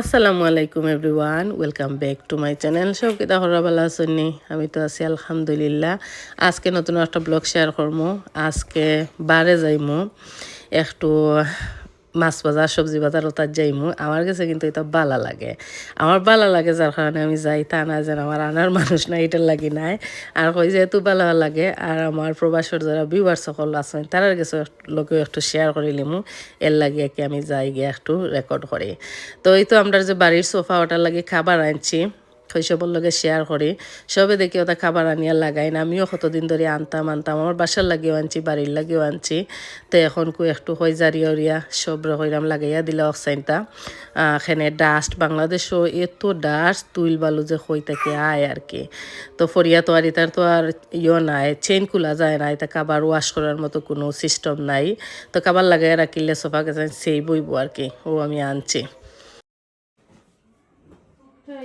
আসসালামু আলাইকুম everyone, welcome back to my channel সবকিতা কিতা হরা ভালো আছেননি আমি তো আছি আলহামদুলিল্লাহ। আজকে নতুন একটা ব্লগ শেয়ার করব আজকে বারে যাইমু। একটু মাছ বাজার সবজি বাজার ওটার যাইমু। আমার কাছে কিন্তু এটা বালা লাগে। আমার বালা লাগে যার কারণে আমি যাই, তা না যেন আমার আনার মানুষ না এটার লাগি নাই। আর কই যেহেতু বালা লাগে, আর আমার প্রবাসর যারা ভিউয়ার সকল আছেন, তারার কাছে লোকেও একটু শেয়ার করে লিমু। এর লাগে কি আমি যাই গিয়ে একটু রেকর্ড করি। তো এই তো আমরা যে বাড়ির সোফা ওটার লাগে খাবার আনছি। শৈশবর লগে শেয়ার করি। সবে দেখি ওটা খাবার আনিয়া লাগাই না। আমিও কতদিন ধরে আনতাম আনতাম। আমার বাসার লাগেও আনছি, বাড়ির লাগেও আনছি। তো এখন কো একটু হয়ে জারিয়া উরিয়া সব রকম লাগাইয়া দিলে অক্সাইনটা। এখানে ডাস্ট বাংলাদেশও এত ডাস্ট তুইল বালু যে হই থাকে, আয় আর কি। তো ফরিয়া তো আর এটার তো আর ইয়ে নাই চেইন খোলা যায় না। এটা কাবার ওয়াশ করার মতো কোনো সিস্টেম নাই। তো কাবার লাগাইয়া রাখিলে সোফা গেছে সেই বইব আর কি। ও আমি আনছি।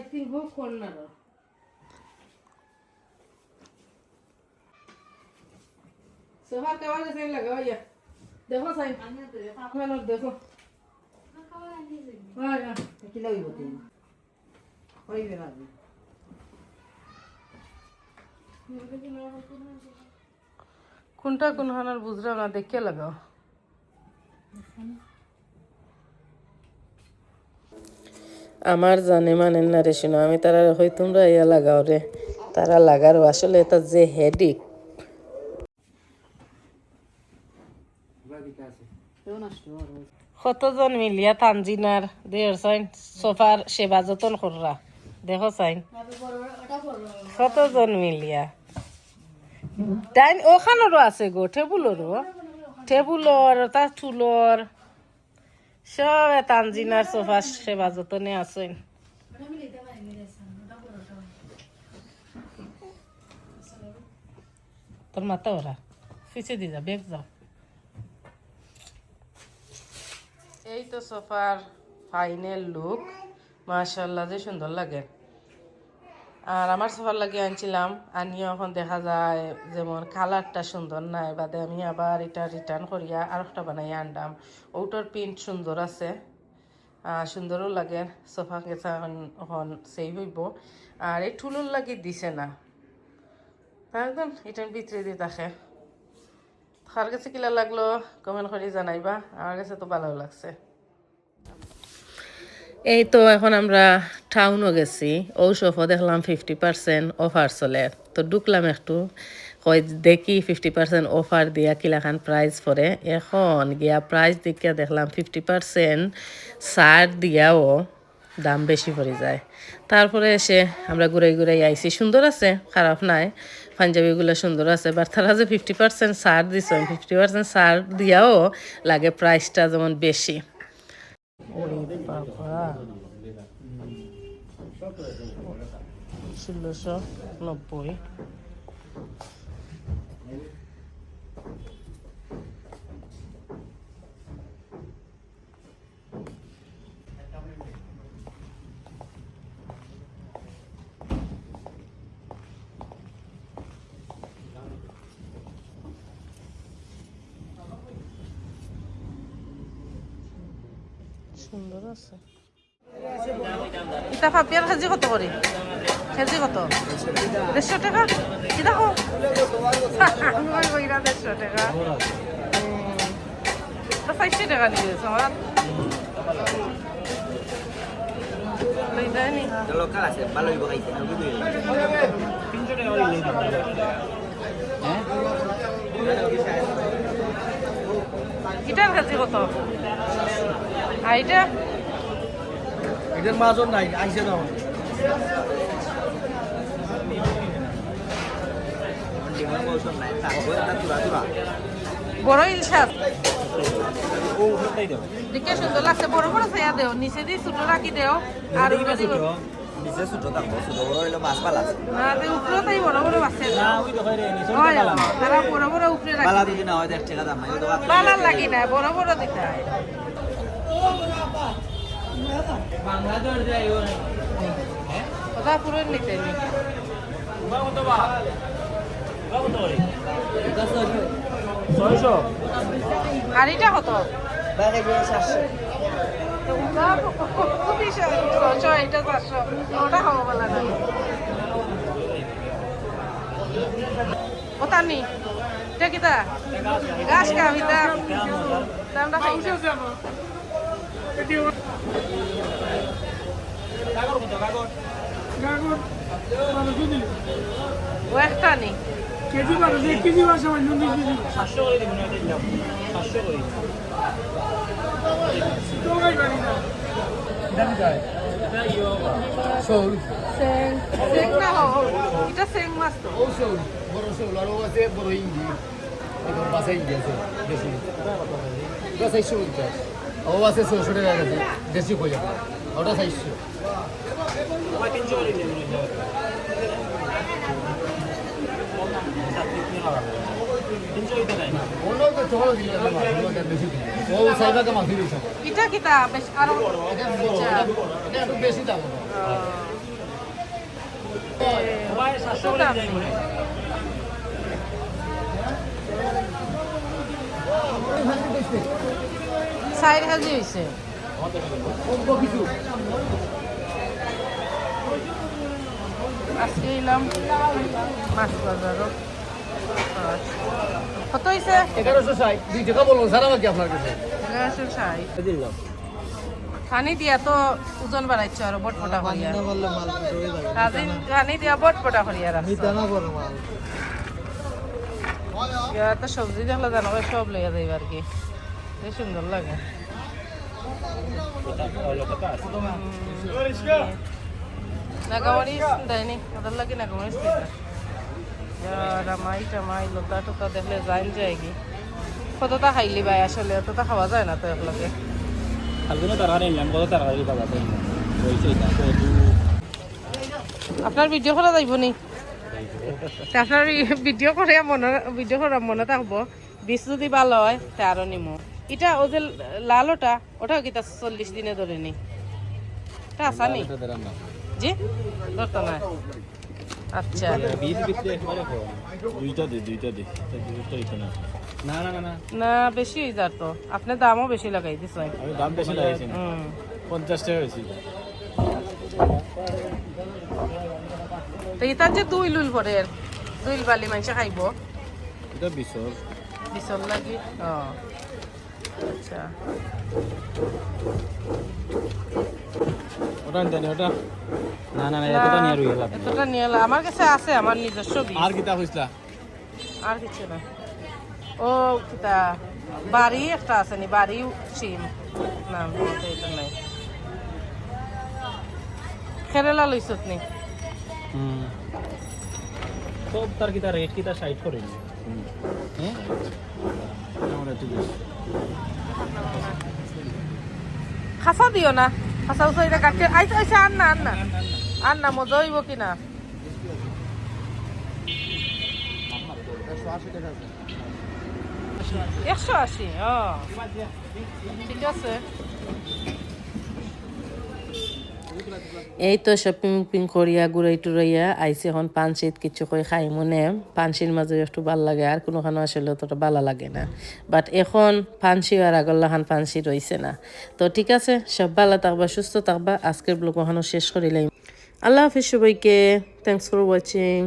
I think হোক কর্নার সোফা কাবার গেছে লাগাও ইয়া দেখো সাইন হ্যালো দেখো আয়া কিলা হইব তিন হইবে ভাবি কোনটা কোন হানার বুঝলাম না দেখে লাগাও। আমার জানে মানেন না। রে শুনো আমি তারা হই তোমরা ইয়া লাগাও রে। তারা লাগারও আসলে এটা যে হেডিক কতজন মিলিয়া তানজিনার? দেড় সাইন, সোফার সেবা যতন কররা। দেখো সাইন। কতজন মিলিয়া? ডাইন ওখানেরও আছে গো, টেবুলেরও। টেবুলর, তার টুলর সব তানজিনার সোফা সেবা যতনে আছেন। তোর মাথা ওরা। পিছিয়ে দিয়ে যা বেগ যাও এই তো সোফার ফাইনাল লুক মাশাল্লাহ যে সুন্দর লাগে। আর আমার সোফার লাগে আনছিলাম আনিও এখন দেখা যায় যেমন কালারটা সুন্দর নাই, বাদে আমি আবার এটা রিটার্ন করিয়া আর একটা বানাই আনলাম। ওটার প্রিন্ট সুন্দর আছে সুন্দরও লাগে সোফা গেছে এখন সেই হইব। আর এই টুলোর লাগি দিছে না। একদম, এটার ভিতরে দিয়ে থাকে। কার কাছে কিলা লাগল কমেন্ট করে জানাইবা, আমার কাছে তো ভালো লাগছে। এই তো এখন আমরা টাউনও গেছি, ঔষধও দেখলাম ফিফটি পার্সেন্ট অফার চলে। তো ঢুকলাম একটু কয় দেখি ফিফটি পার্সেন্ট অফার দিয়া কিলাখান প্রাইস পরে। এখন গিয়া প্রাইস দেখিয়া দেখলাম ফিফটি পার্সেন্ট সার দিয়াও দাম বেশি পড়ে যায়। তারপরে এসে আমরা ঘুরে ঘুরে আইছি, সুন্দর আছে, খারাপ নাই, পাঞ্জাবিগুলো সুন্দর আছে বাট তারা যে ফিফটি পার্সেন্ট সার দিছে ফিফটি পার্সেন্ট সার দিয়াও লাগে প্রাইসটা যেমন বেশি। ষোলোশো নব্বই সুন্দর আছে ইতা পাপিয়ার কেজি কত করে? কেজি কত? দেড়শো টাকা? কি দেখো? দেড়শো টাকা। চারশো টাকা দিয়েছ আমার local আছে ভালো হইব খাইতে নবী দুই এটার কত? আর এটার মাজন নাই আইসে না। বড় ইলশাস দেখে সুন্দর লাগছে বড় বড় ছায়া দেও নিচে দিয়ে ছোট রাখি দেও আর উপরে দিয়ে নিচে ছোট থাকব ছোট বড় হইল মাছ পালা আছে। না তে উপরে তাই বড় বড় আছে। ওই তো করে নিছে তারা বড় বড় উপরে রাখি পালা দেয়। হয় দেড় টাকা দাম নাই তো পালার লাগি না বড় বড় দিতে হয়। কথা পুরো নিতে নি এটা কত এইটা চারশো ওটা খাব বলা না ওটা নি এটা কিতা গাছ খাইছে ও একটা নি। কেজি বারো এক কেজি বারো সময় নুন কেজি সাতশো করে দিব না এটা দিলাম। সাতশো করে শোল। সেং সেং না হো এটা সেং মাছ তো। ও শোল বড় শোল আর ও আছে বড় ইঞ্জি এখন বাসা ইঞ্জি আছে দেশি ওটা চাইশো পঞ্চাশ ও আছে ছশো টাকা গেছে দেশি কইয়া ওটা চাইশো এটা কিতা বেশ আরও বেশি দাম ওটা। সবাই সাইড হাজি হয়েছে। আজকে এলাম মাছ বাজারও কত হয়েছে এগারোশো ষাট। দুই টাকা বলব সারা বাকি আপনার কাছে? এগারোশো ষাট। দিলাম দিয়া তো ওজন বাড়াইছে আর বটপটা কাজিন পানি দিয়া বটপটা করিয়া রাখছে তো সবজি দেখলে জানো সব লইয়া যাইব আর কি। সুন্দর লাগে। নাগামরি দেয়নি, ওদের লাগে নাগামরি রামাই টামাই দেখলে যাইল যায় কি কতটা খাইলি ভাই আসলে অতটা খাওয়া যায় না তো একলগে আপনার ভিডিও করা যাইব নি? আপনার ভিডিও করে মনে ভিডিও করা মনে থাকব। বিষ যদি ভালো হয় তা আরও নিমো। এটা ও যে লাল ওটা ওটাও কিতা চল্লিশ দিনে ধরে নি। এটা আসা নি এটা জি ধরতো না আচ্ছা বেশি যার তো। দামও বেশি লাগাই দিস আমি দাম বেশি লাগাইছি না। হুম। পঞ্চাশ টাকা হয়েছে তো ইতার যে দুই লুল পরে। দুই বালি মানুষে খাইব। এটা বিশর বিচল লাগি? ও আচ্ছা। ওটা নিতে ওটা। না না না এতটা নিয়ে রইল। এতটা নিয়ে আমার কাছে আছে আমার নিজস্ব আর কিতা হইছলা আর কিছু না। ও কিতা? বাড়ি একটা আছে নি বাড়ি সিম না মতে এটা নাই। কেরালা লইছত নি। হুম। সব তার কিতা রেট কিতা সাইড করে নি খাসা দিও না। খাসা উসা এটা কাটতে আইসা আইসা আন না আন না আন না মজা হইব কি না একশো আশি ঠিক আছে। এই তো শপিং পিং করিয়া, ঘুরাই টুরাইয়া আইসি এখন পানশিত কিছু কই খাই মনে। পানশির মাঝে একটু ভালো লাগে আর কোনোখানে আসলে অতটা ভালো লাগে না। বাট এখন পানশি আর আগল্লাখান পানশি রয়েছে না। তো ঠিক আছে, সব ভালো থাকবা, সুস্থ থাকবা। আজকের ব্লগ ওখানে শেষ করিলাম। আল্লাহ হাফিজ সবাইকে। Thanks for watching